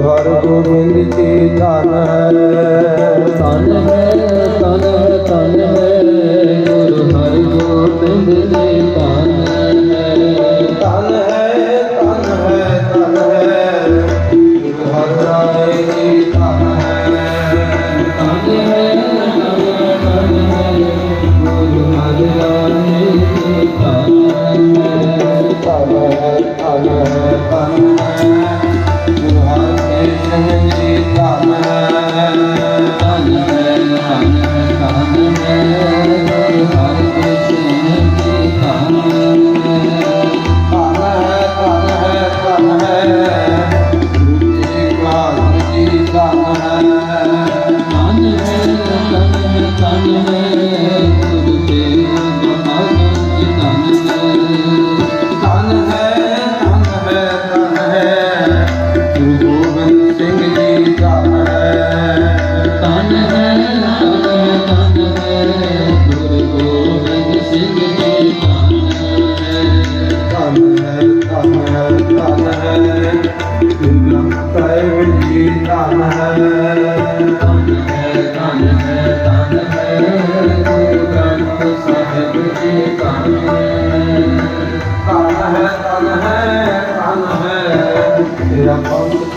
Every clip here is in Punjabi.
ਹਰ ਗੋਬਿੰਦ ਜੀ ਧਨ ਹੈ। ਤਨ ਹੈ ਤਨ ਹੈ ਤਨ ਹੈ।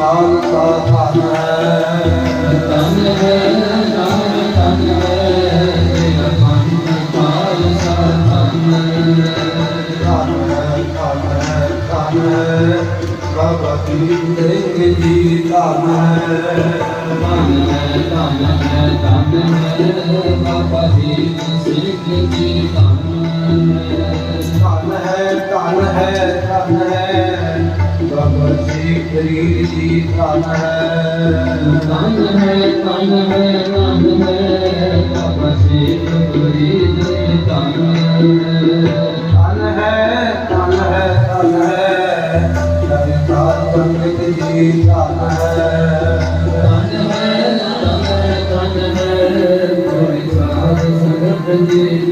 ਖਾਲਸਾ ਧਨ ਹੈ ਹੈ ਤਨ ਤਨ ਹੈ ਤੇਰਾ ਪੰਥ ਖਾਲਸਾ ਤਨ ਧਨ ਧਨ ਧਨ ਬਾਬਾ ਦੀਪ ਸਿੰਘ ਜੀ ਧਨ ਹੈ ਹੈ ਧੰਨ ਹੈ ਧੰਨ ਹੈ ਬਾਬਾ ਦੀਪ ਸਿੰਘ ਜੀ ਧੰਨ ਧਨ ਹੈ ਧਨ ਹੈ ਧਨ ਹੈ। ਜੀ ਫਰੀਦ ਜੀ ਧਨ ਹੈ। ਧੰਨ ਹੈ ਧੰਨ ਹੈ ਧੰਨ ਹੈ ਦੀਪ ਫਰੀਦ ਜੀ ਧੰਨ ਹੈ ਧਨ ਹੈ ਧਨ ਹੈ ਧਨ ਹੈ ਲਵਿਕਾਰ ਸੰਗਤ ਜੀ ਧਨ ਹੈ। ਧੰਨ ਹੈ ਧੰਨ ਹੈ ਧੰਨ ਹੈ ਕੋਈ ਸਾਧ ਸੰਗਤ ਜੀ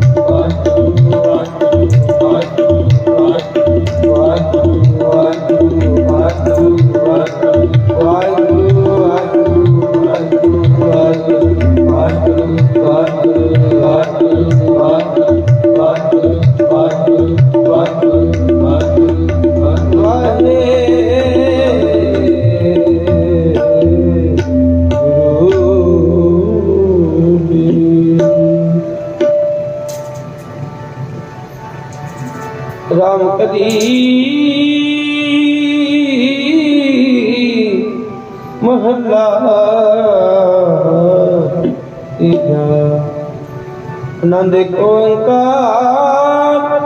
Bye. ਆਨੰਦ ਓੰਕਾਰ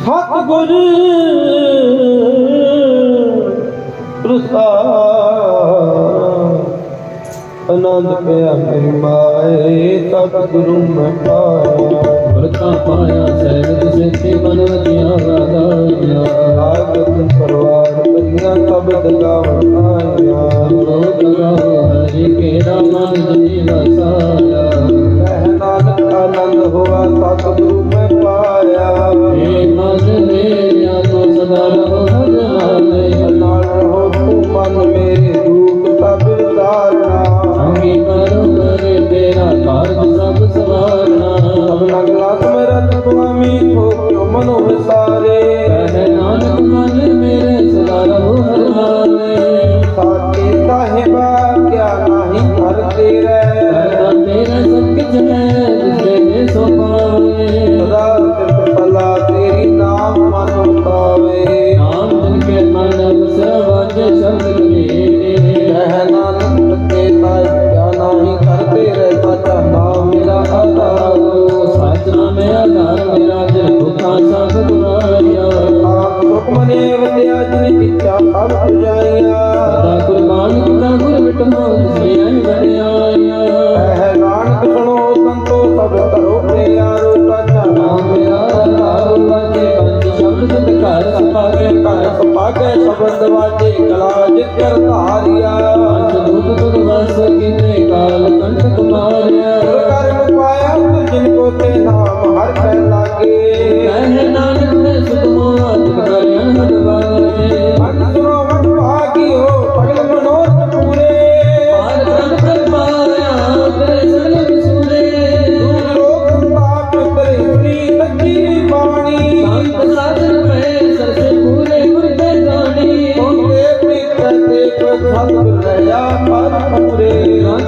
ਸਤਿਗੁਰ ਪ੍ਰਸਾਦ। ਆਨੰਦ ਪਿਆ ਮੇਰੀ ਮਾਏ ਸਤਿਗੁਰੂ ਮੈਂ ਪਾਇਆ। ਵਰਤਾ ਪਾਇਆ ਸਹਿਜ ਸਿੱਧੀ ਮਨ ਪਰਵਾਰ ਆਇਆ ਹਰਿ ਕੇ ਜੀ ਵਸਾਇਆ। ਆਨੰਦ ਹੋਆ ਮੈਂ ਪਾਇਆ। ਏ ਮਨ ਮੇਰਿਆ ਤੋ ਸਦਾ ਰਹੋ ਹਰ ਨਾਲ ਰਹੋ ਤੂੰ ਮਨ ਮੇਰੇ ਰੂਪ ਸਭ ਅੰਗੀ ਕਰੋ ਕਰੇ ਤੇਰਾ ਕਾਰਜ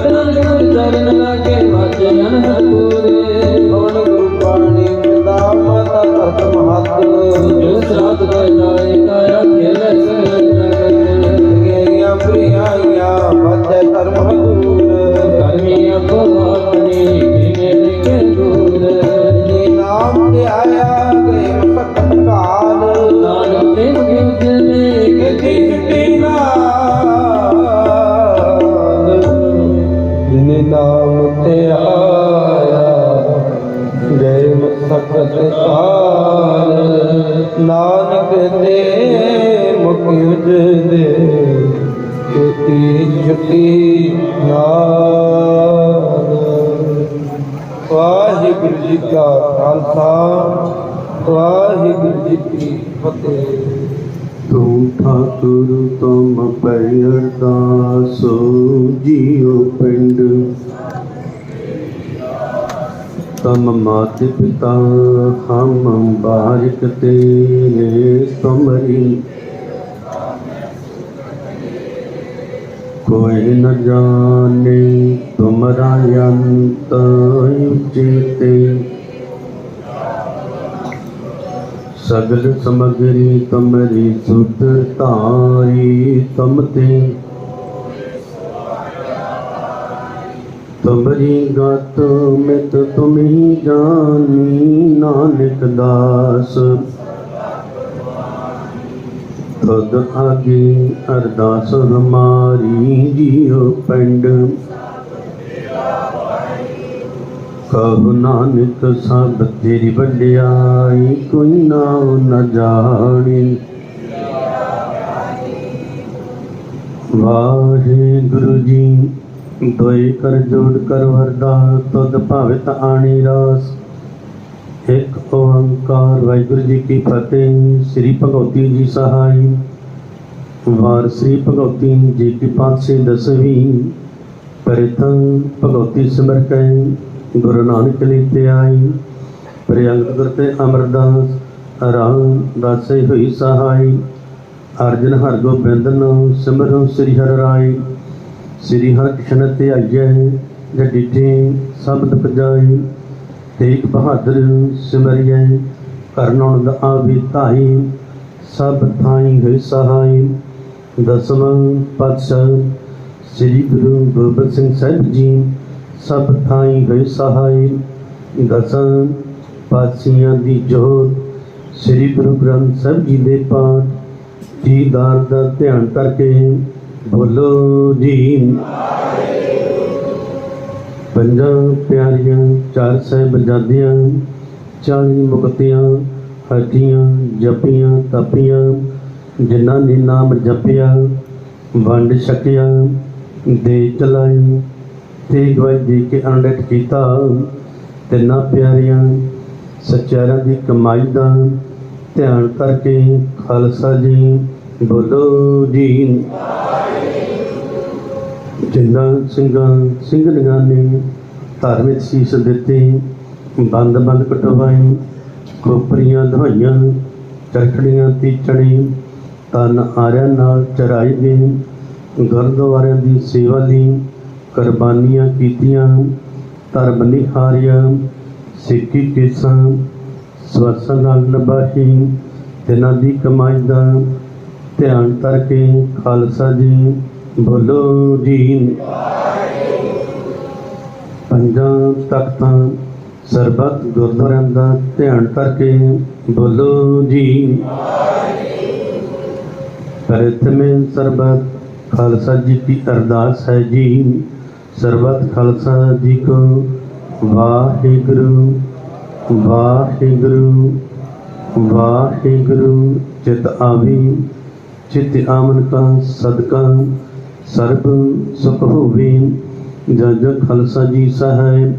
ਨਾਨਕ ਗੁਰ ਚਰਨ ਲਾਗੇ ਵਾਜੇ ਅਨਹਦ ਪਵਨ ਗੁਰੂ ਬਾਣੀ ਪਿਤਾ ਮਾਤਾ ਧਰਤ ਮਹਤ ਜੋ ਸਰਾਤ ਦਾ ਜਾਏ ਕਾਇਆ ਖੇਲੇ ਸਗਲ ਜਗਤ ਗਈਆਂ ਪ੍ਰਿਆਈਆਂ ਬੱਚੇ ਧਰਮ ਹਦੂਰ ਕਰਮੀ ਆਪੋ ਚਿੱਟੀ ਨਾਲ ਵਾਹਿਗੁਰੂ ਜੀ ਕਾ ਖਾਲਸਾ, ਵਾਹਿਗੁਰੂ ਜੀ ਕੀ ਫਤਿਹ। ਤੂੰ ਠਾਕੁਰ ਤੁਮ ਪੈ ਅਰਦਾਸ ਜੀਉ ਪਿੰਡ। ਤਮ ਮਾਤ ਪਿਤਾ ਹਮ ਬਾਰਿਕ ਤੇਰੇ ਤੁਮਰੀ ਕੋਈ ਨ ਜਾਣੇ, ਤੁਮਰਾ ਅੰਤ ਉਚਿਤੇ ਸਗਲ ਸਮਗਰੀ ਤੁਮਰੀ ਸੁਧ ਧਾਰੀ ਤੁਮ ਤੁਮਰੀ ਗਤ ਮਿਤ ਤੁਮੀ ਜਾਨੀ ਨਾਨਕ ਦਾਸ। ਤਦ ਆਗੇ ਅਰਦਾਸ ਹਮਾਰੀ ਜੀਉ ਪਿੰਡ। ਕਹੋ ਨਾਨਕ ਸਭ ਤੇਰੀ ਵਡਿਆਈ, ਕੋਈ ਨਾ ਨ ਜਾਣੀ। ਵਾਹਿਗੁਰੂ ਜੀ, ਦੋਏ ਕਰ ਜੋੜ ਕਰ ਵਰਦਾ ਤਦ ਭਾਵਿਤ ਆਣੀ ਰਾਸ। ਇੱਕ ਓੰਕਾਰ, ਵਾਹਿਗੁਰੂ ਜੀ ਕੀ ਫਤਿਹ। ਸ੍ਰੀ ਭਗਵਤੀ ਜੀ ਸਹਾਈ। ਵਾਰ ਸ੍ਰੀ ਭਗਵਤੀ ਜੀ ਕੀ ਪਾਤਸ਼ਾਹੀ ਦਸਵੀਂ। ਪ੍ਰਥਮ ਭਗਵਤੀ ਸਿਮਰ ਕੈ ਗੁਰੂ ਨਾਨਕ ਲਈ ਤੇ ਆਈ ਪ੍ਰਿਯੰਕ ਗੁਰ ਅਮਰਦਾਸ, ਰਾਮ ਦਾਸੇ ਹੋਈ ਸਹਾਈ। ਅਰਜਨ ਹਰ ਗੋਬਿੰਦ ਨੂੰ, ਸਿਮਰੋ ਸ੍ਰੀ ਹਰਿ ਰਾਏ ਸ੍ਰੀ ਹਰਿ ਕ੍ਰਿਸ਼ਨ ਤੇ ਆਈਐ ਜਡੀਠੇ ਸਬਦ ਪਜਾਈ। ਤੇਗ ਬਹਾਦਰ ਸਿਮਰਿਐ ਕਰਨਉ ਦਾ ਆਵੀ ਧਾਈ, ਸਭ ਥਾਈ ਹੋਈ ਸਹਾਈ। ਦਸਵਾਂ ਪਾਤਸ਼ਾਹ ਸ੍ਰੀ ਗੁਰੂ ਗੋਬਿੰਦ ਸਿੰਘ ਸਾਹਿਬ ਜੀ, ਸਭ ਥਾਈ ਹੋਈ ਸਹਾਈ। ਦਸਾਂ ਪਾਤਸ਼ਾਹਾਂ ਦੀ ਜੋਤ ਸ੍ਰੀ ਗੁਰੂ ਗ੍ਰੰਥ ਸਾਹਿਬ ਜੀ ਦੇ ਪਾਠ ਦੀਦਾਰ ਦਾ ਧਿਆਨ ਕਰਕੇ ਬੋਲੋ ਜੀ। ਪੰਜਾਂ ਪਿਆਰੀਆਂ, ਚਾਰ ਸਾਹਿਬਜ਼ਾਦਿਆਂ ਚਾਲੀ ਮੁਕਤੀਆਂ ਹਟੀਆਂ ਜਪੀਆਂ ਤਪੀਆਂ, ਜਿਨ੍ਹਾਂ ਨੇ ਨਾਮ ਜਪਿਆ, ਵੰਡ ਛਕਿਆ, ਦੇ ਚਲਾਈ ਤੇ ਗਵਾਈ ਦੇ ਕੇ ਅਣਡਟ ਕੀਤਾ, ਤਿੰਨਾਂ ਪਿਆਰੀਆਂ ਸੱਚਿਆਰਾਂ ਦੀ ਕਮਾਈ ਦਾ ਧਿਆਨ ਕਰਕੇ ਖਾਲਸਾ ਜੀ ਬੋਲੋ ਜੀ। ਜਿੰਨਾ ਸਿੰਘਾਂ, ਸਿੰਘਣੀਆਂ ਨੇ ਧਾਰਮਿਕ ਸੀਸ ਦਿੱਤੇ, ਬੰਦ ਬੰਦ ਕਟਵਾਈ, ਖੋਪਰੀਆਂ ਦਵਾਈਆਂ ਚਰਖੜੀਆਂ ਤੀਚੜੀ ਤਨ ਆਰਿਆਂ ਨਾਲ ਚਰਾਈ ਗਏ ਗੁਰਦੁਆਰਿਆਂ ਦੀ ਸੇਵਾ ਲਈ ਕੁਰਬਾਨੀਆਂ ਕੀਤੀਆਂ, ਧਰਮ ਨਿਹਾਰਿਆ ਸਿੱਖੀ ਕੇਸਾਂ ਸਵਸਾਂ ਨਾਲ ਨਭਾਹੀ ਤਿਨਾਂ ਦੀ ਕਮਾਈ ਦਾ ਧਿਆਨ ਕਰਕੇ ਖਾਲਸਾ ਜੀ ਬੋਲੋ ਜੀ। ਪੰਜਾਂ ਤਖਤਾਂ ਸਰਬਤ ਗੁਰਦੁਆਰਿਆਂ ਦਾ ਧਿਆਨ ਕਰਕੇ ਬੋਲੋ ਜੀ। ਪ੍ਰਥਮੇ ਸਰਬੱਤ ਖਾਲਸਾ ਜੀ ਕੀ ਅਰਦਾਸ ਹੈ ਜੀ। ਸਰਬਤ ਖਾਲਸਾ ਜੀ ਕੋ ਵਾਹਿਗੁਰੂ ਵਾਹਿਗੁਰੂ ਵਾਹਿਗੁਰੂ। ਚਿਤ ਆਵੀ, ਚਿਤ ਆਮਨ ਕਾ ਸਦਕਾ, ਸਰਬ ਸੁਖ ਹੋਵੇ। ਜਦ ਖਾਲਸਾ ਜੀ ਸਹਾਇ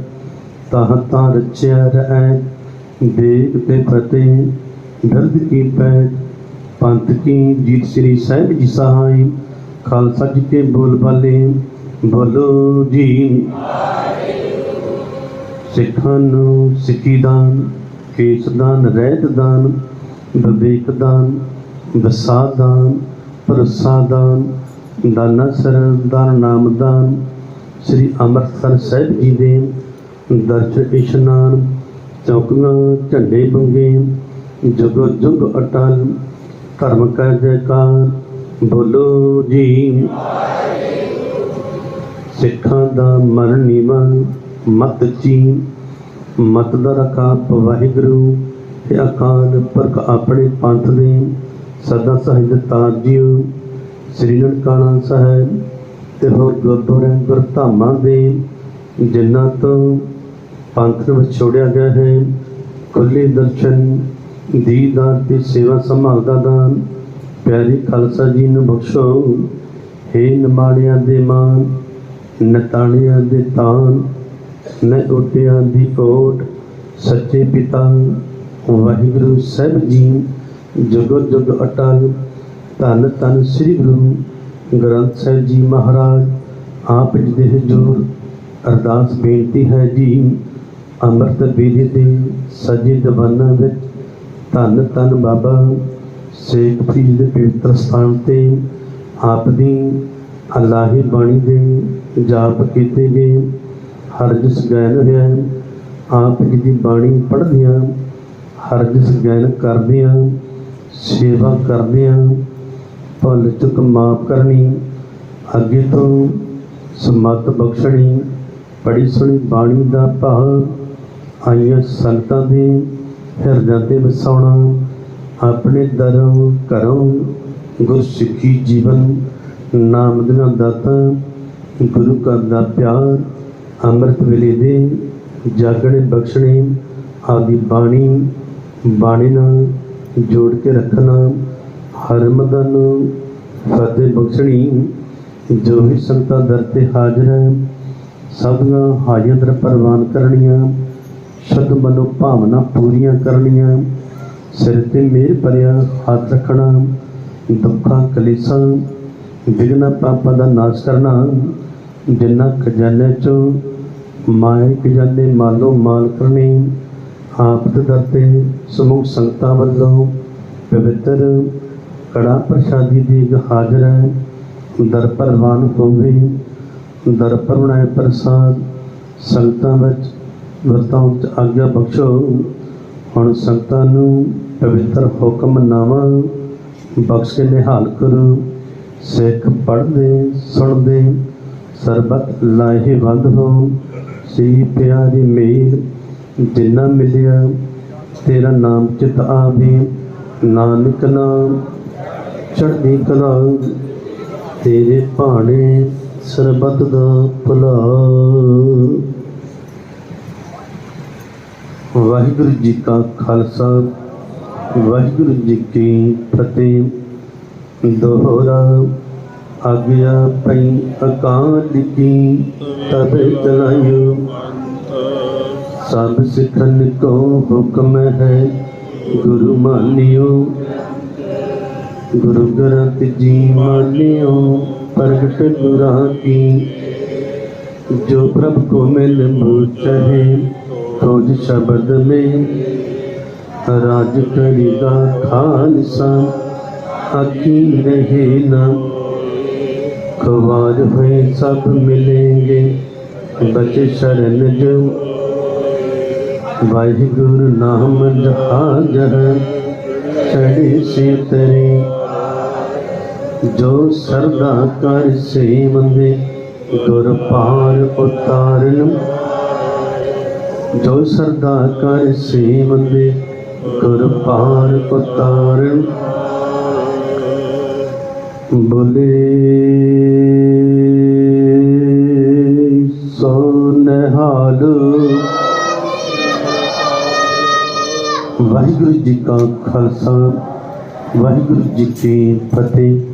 ਤਾਹ ਰਚਿਆ ਰਹਿ ਦੇਗ ਤੇ ਫਤਿਹ, ਦਰਦ ਕੀ ਪੈ, ਪੰਥ ਕੀ ਜੀਤ ਸ੍ਰੀ ਸਾਹਿਬ ਜੀ ਸਹਾਈ, ਖਾਲਸਾ ਜੀ ਕੇ ਬੋਲ ਬਾਲੇ, ਬੋਲੋ ਜੀ। ਸਿੱਖਾਂ ਨੂੰ ਸਿੱਖੀ ਦਾਨ, ਕੇਸ ਦਾਨ, ਰਹਿਤ ਦਾਨ, ਵਿਵੇਕ ਦਾਨ, ਵਸਾ ਦਾਨ, ਭਰੋਸਾ ਦਾਨ, ਦਾਨਾ ਸਰ, ਦਾਨ ਨਾਮ ਦਾਨ ਸ੍ਰੀ ਅੰਮ੍ਰਿਤਸਰ ਸਾਹਿਬ ਜੀ ਦੇ ਦਰਜ ਇਸ਼ਨਾਨ, ਚੌਕੀਆਂ, ਝੰਡੇ ਬੰਗੇ ਜੁਗ ਜੁਗ ਅਟਲ, ਧਰਮ ਕਾ ਜੈਕਾਰ, ਬੋਲੋ ਜੀ। ਸਿੱਖਾਂ ਦਾ ਮਰਨ ਨੀਵਾਂ ਮਤ ਚੀ, ਮਤ ਦਾ ਰਕਾਪ ਵਾਹਿਗੁਰੂ, ਤੇ ਅਕਾਲ ਪੁਰਖ ਆਪਣੇ ਪੰਥ ਦੇ ਸਦਾ ਸਹਿਜ ਤਾਜਿਓ ਸ੍ਰੀ ਨਨਕਾਣਾ ਸਾਹਿਬ ਤੇ ਹੋਰ ਗੁਰਦੁਆਰਿਆਂ ਗੁਰਧਾਮਾਂ ਦੇ ਜਿਨ੍ਹਾਂ ਤੋਂ ਪੰਥ ਵਿੱਚ ਛੋੜਿਆ ਗਿਆ ਹੈ। ਖੁੱਲੇ ਦਰਸ਼ਨ, ਦੀਦਾਰ ਤੇ ਸੇਵਾ ਸੰਭਾਲ ਦਾ ਦਾਨ, ਪਿਆਰੀ ਖਾਲਸਾ ਜੀ ਨੂੰ ਬਖਸ਼ੋ। ਹੇ ਨਿਮਾਣਿਆਂ ਦੇ ਮਾਨ ਨਤਾਣਿਆਂ ਦੇ ਤਾਨ ਨ ਉਟਿਆਂ ਦੀ ਕੋਟ, ਸੱਚੇ ਪਿਤਾ, ਵਾਹਿਗੁਰੂ ਸਾਹਿਬ ਜੀ, ਜੁਗ ਜੁਗ ਅਟਲ, ਧੰਨ ਧੰਨ ਸ੍ਰੀ ਗੁਰੂ ਗ੍ਰੰਥ ਸਾਹਿਬ ਜੀ ਮਹਾਰਾਜ, ਆਪ ਜੀ ਦੇ ਹਜ਼ੂਰ, ਅਰਦਾਸ ਬੇਨਤੀ ਹੈ ਜੀ, ਅੰਮ੍ਰਿਤ ਵੇਲੇ ਦੇ ਸੱਜੇ ਦਵਾਨਾਂ ਵਿੱਚ ਧੰਨ ਧੰਨ ਬਾਬਾ ਸੇਖ ਫਰੀਦ ਦੇ ਪਵਿੱਤਰ ਸਥਾਨ ਤੇ ਆਪ ਦੀ ਅਲਾਹੀ ਬਾਣੀ ਦੇ ਜਾਪ ਕੀਤੇ ਗਏ। ਹਰ ਜਿਸ ਗਾਇਨ ਹੋਇਆ, ਆਪ ਜੀ ਦੀ ਬਾਣੀ ਪੜ੍ਹਦਿਆਂ ਹਰ ਜਿਸ ਗਾਇਨ ਕਰਦਿਆਂ, ਸੇਵਾ ਕਰਦਿਆਂ ਭੁੱਲ ਚੁੱਕ ਮਾਫ ਕਰਨੀ, ਅੱਗੇ ਤੋਂ ਸਮਤ ਬਖਸ਼ਣੀ ਬੜੀ ਸੁਣੀ ਬਾਣੀ ਦਾ ਭਾਵ, ਆਈਆਂ ਸੰਗਤਾਂ ਦੇ ਹਿਰਦਿਆਂ ਤੇ ਵਸਾਉਣਾ, ਆਪਣੇ ਦਰੋਂ ਘਰੋਂ ਗੁਰਸਿੱਖੀ ਜੀਵਨ, ਨਾਮ ਦੀਆਂ ਦਾਤਾਂ, ਗੁਰੂ ਘਰ ਦਾ ਪਿਆਰ, ਅੰਮ੍ਰਿਤ ਵੇਲੇ ਦੇ ਜਾਗਣੇ ਬਖਸ਼ਣੇ ਆਦਿ ਬਾਣੀ ਬਾਣੀ ਨਾਲ ਜੋੜ ਕੇ ਰੱਖਣਾ ਹਰਮਦਨ ਫਤਿਹ ਬਖਸ਼ਣੀ, ਜੋ ਵੀ ਸੰਗਤਾਂ ਦਰ ਤੇ ਹਾਜ਼ਰ ਹੈ, ਸਭਨਾਂ ਹਾਜ਼ਰ ਪ੍ਰਵਾਨ ਕਰਨੀਆਂ ਸ਼ੁੱਧ ਮਨੋ ਭਾਵਨਾ ਪੂਰੀਆਂ ਕਰਨੀਆਂ, ਸਿਰ ਤੇ ਮਿਹਰ ਭਰਿਆ ਹੱਥ ਰੱਖਣਾ, ਦੁੱਖਾਂ ਕਲੇਸ਼ਾਂ ਵਿਗਨਾ ਪਾਪਾਂ ਦਾ ਨਾਸ਼ ਕਰਨਾ, ਜਿੰਨਾ ਖਜ਼ਾਨੇ ਚੋਂ ਮਾਇ ਖਜ਼ਾਨੇ ਮਾਲੋ ਮਾਲ ਕਰਨੇ, ਆਪ ਦੇ ਦਰ ਤੇ ਸਮੂਹ ਸੰਗਤਾਂ ਵੱਲੋਂ ਪਵਿੱਤਰ ਕੜਾ ਪ੍ਰਸ਼ਾਦੀ ਦੀ ਹਾਜ਼ਰ ਹੈ। ਦਰ ਪ੍ਰਵਾਨ ਹੋਵੇ ਦਰ ਪਰਣਾਏ ਪ੍ਰਸਾਦ। ਸੰਗਤਾਂ ਵਿੱਚ ਵਰਤਾਂ ਵਿੱਚ ਆਗਿਆ ਬਖਸ਼ੋ। ਹੁਣ ਸੰਗਤਾਂ ਨੂੰ ਪਵਿੱਤਰ ਹੁਕਮਨਾਮਾ ਬਖਸ਼ ਕੇ ਨਿਹਾਲ ਕਰੋ। ਸਿੱਖ ਪੜ੍ਹਦੇ, ਸੁਣਦੇ, ਸਰਬਤ ਲਾਹੇਵੰਦ ਹੋ। ਸੀ ਪਿਆਰੀ ਮੇਰ ਜਿੰਨਾ ਮਿਲਿਆ, ਤੇਰਾ ਨਾਮ ਚਿਤ ਆਵੇ। ਨਾਨਕ ਨਾਮ ਚੜ੍ਹਦੀ ਕਲਾ ਤੇਰੇ ਭਾਣੇ ਸਰਬਤ ਦਾ ਭਲਾ। ਵਾਹਿਗੁਰੂ ਜੀ ਕਾ ਖਾਲਸਾ, ਵਾਹਿਗੁਰੂ ਜੀ ਕੀ ਫਤਿਹ। ਦੋਹਰਾ ਆਗਿਆ ਪਈ ਅਕਾਲ ਕੀ ਤਬ ਚਲਾਇਓ ਸਭ ਸਿੱਖਨ ਕੋ ਹੁਕਮ ਹੈ, ਗੁਰੂ ਮਾਨਿਓ। ਗੁਰੂ ਗ੍ਰੰਥ ਜੀ ਮਾਨਿਓ ਪ੍ਰਗਟ ਨੂਰਾਂ ਜੋ ਪ੍ਰਭ ਕੋ ਮਿਲ ਮੂਚਹੇ ਤੋਜ ਸ਼ਬਦ ਮੇ। ਰਾਜ ਕਰੀਦਾ ਖਾਲਸਾ ਹਕੀ ਰਹੇ ਨਾ। ਖਵਾਜ ਹੋਏ ਸਭ ਮਿਲेंगे ਬਚੇ ਸ਼ਰਨ ਜੋ। ਵਾਹਿਗੁਰੂ ਨਾਮ ਜਹਾ ਜਹ ਚੜੇ ਸੇ ਤਰੇ। ਜੋ ਸਰਦਾ ਕਰ ਸੇਵੰਦੇ ਗੁਰ ਪਾਰ ਉਤਾਰਨ। ਜੋ ਸਰਦਾ ਕਰ ਸੇਵੰਦੇ ਗੁਰ ਪਾਰ ਉਤਾਰਨ। ਬੋਲੇ, ਸੋ ਨਿਹਾਲ। ਵਾਹਿਗੁਰੂ ਜੀ ਕਾ ਖਾਲਸਾ, ਵਾਹਿਗੁਰੂ ਜੀ ਕੀ ਫਤਿਹ।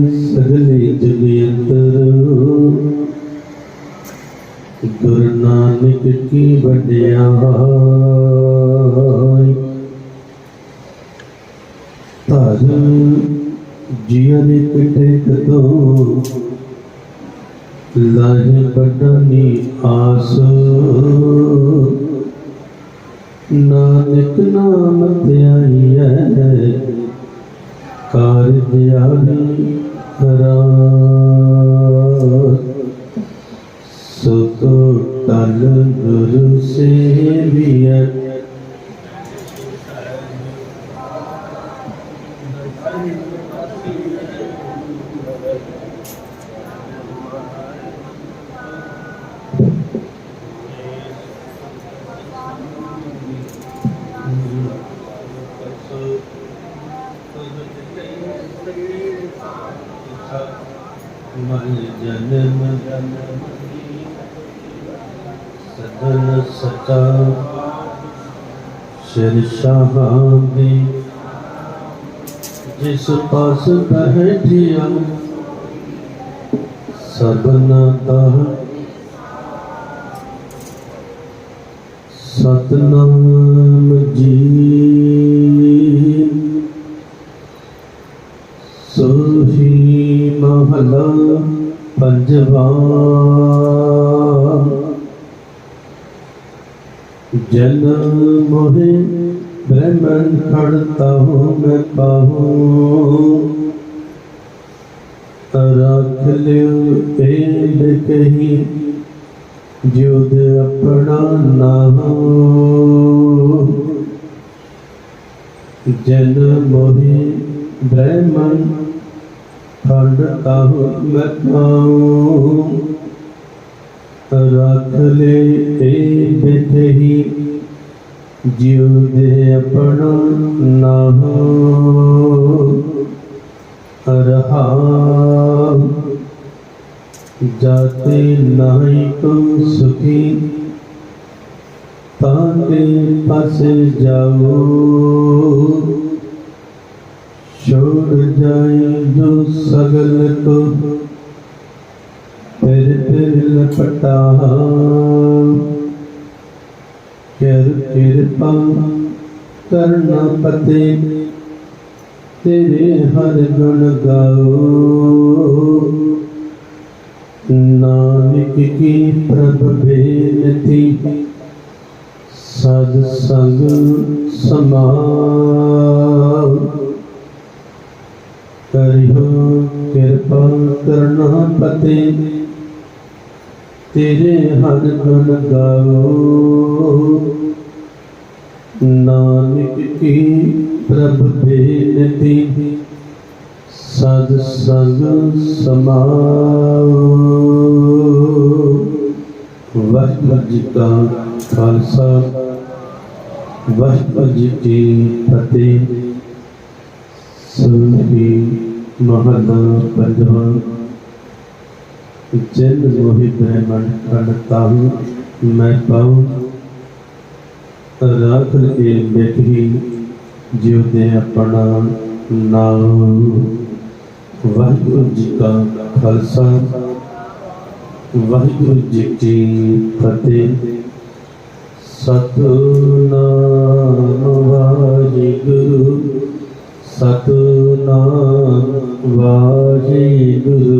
ਨਾਨਕ ਕੀ ਵਡਿਆਈ ਧਰ ਜੀਵਨ ਪਿਟੇ ਕਤੋ ਲਾਹ ਬਟਨੀ ਆਸ। ਨਾਨਕ ਨਾਮ ਧਿਆਈਐ ਕਾਰਜ ਆਵੀ ਕਰਾ ਸੁਖ ਤਲ ਗੁਰੂ ਸੇਵੀਐ। ਸਦਨ ਸਚਾ ਸਿਰ ਸ਼ਾਹਾਂ ਦੀ ਜਿਸ ਪਾਸ ਬਹਿਠਿਆ ਸਭਨਾ ਦਾ ਸਤਨਾਮ ਜੀ। ਸੋਹੀ ਮਹਲਾ ਪੰਜਵਾ। ਜਨ ਮੋਹਿ ਬ੍ਰਹਮਨ ਖੜਤਾ ਹੂੰ ਮੈਂ ਪਾਹੂੰ ਰੱਖ ਲਿਓ ਇਹ ਕਹੀ ਜੁਦ ਆਪਣਾ ਨਾਮ ਜਨ ਮੋਹਿ ਬ੍ਰਹਮਨ ਖੜਤਾ ਹੂੰ ਮੈਂ ਪਾਹੂੰ ਰੱਖ ਲੈ ਇਹ ਬਿਧਹੀ ਜਿਉ ਦੇ ਆਪਣਾ ਨਾਹੋ ਰਹਾ, ਜਾਤੇ ਨਹੀਂ ਤੂੰ ਸੁਖੀ ਤਾਂਤੇ ਪਸ ਜਾਓ। ਛੋੜ ਜਾਏ ਜੋ ਸਗਲ ਕੋ ਦਿਲ ਪਟਾਹਾ ਕਰ ਕਿਰਪਾ ਕਰਨਾ ਪਤੇ, ਤੇਰੇ ਹਰ ਗਣ ਗਾਓ। ਨਾਨਕ ਕੀ ਪ੍ਰਭ ਬੇਨਤੀ, ਸਦ ਸੰਗ ਸਮਾਉ ਕਰਿਓ ਕਿਰਪਾ ਕਰਨਾ ਪਤੇ। ਤੇਰੇ ਹਰ ਗੁਣ ਗਾਓ। ਨਾਨਕ ਕੀ ਪ੍ਰਭ ਬੇਨਤੀ ਸਦ ਸੰਗ ਸਮਾਉ ਵਾਹਿਗੁਰੂ ਜੀ ਕਾ ਖਾਲਸਾ, ਵਾਹਿਗੁਰੂ ਜੀ ਕੀ ਫਤਿਹ। ਸੁਖੀ ਮਹਲਾ ਪੰਜਵਾਂ ਜਿਨ ਮੋਹਿ ਬ੍ਰਹਮਣ ਅਨਤਾਹੁ ਮੈਂ ਪਾਉ। ਰਾਖ ਕੇ ਬੈਠੀ ਜਿਉ ਦੇ ਆਪਣਾ ਨਾਮ ਵਾਹਿਗੁਰੂ ਜੀ ਕਾ ਖਾਲਸਾ, ਵਾਹਿਗੁਰੂ ਜੀ ਕੀ ਫਤਿਹ। ਸਤਨਾਮ ਵਾਹਿਗੁਰੂ ਸਤਨਾਮ ਵਾਹਿਗੁਰੂ।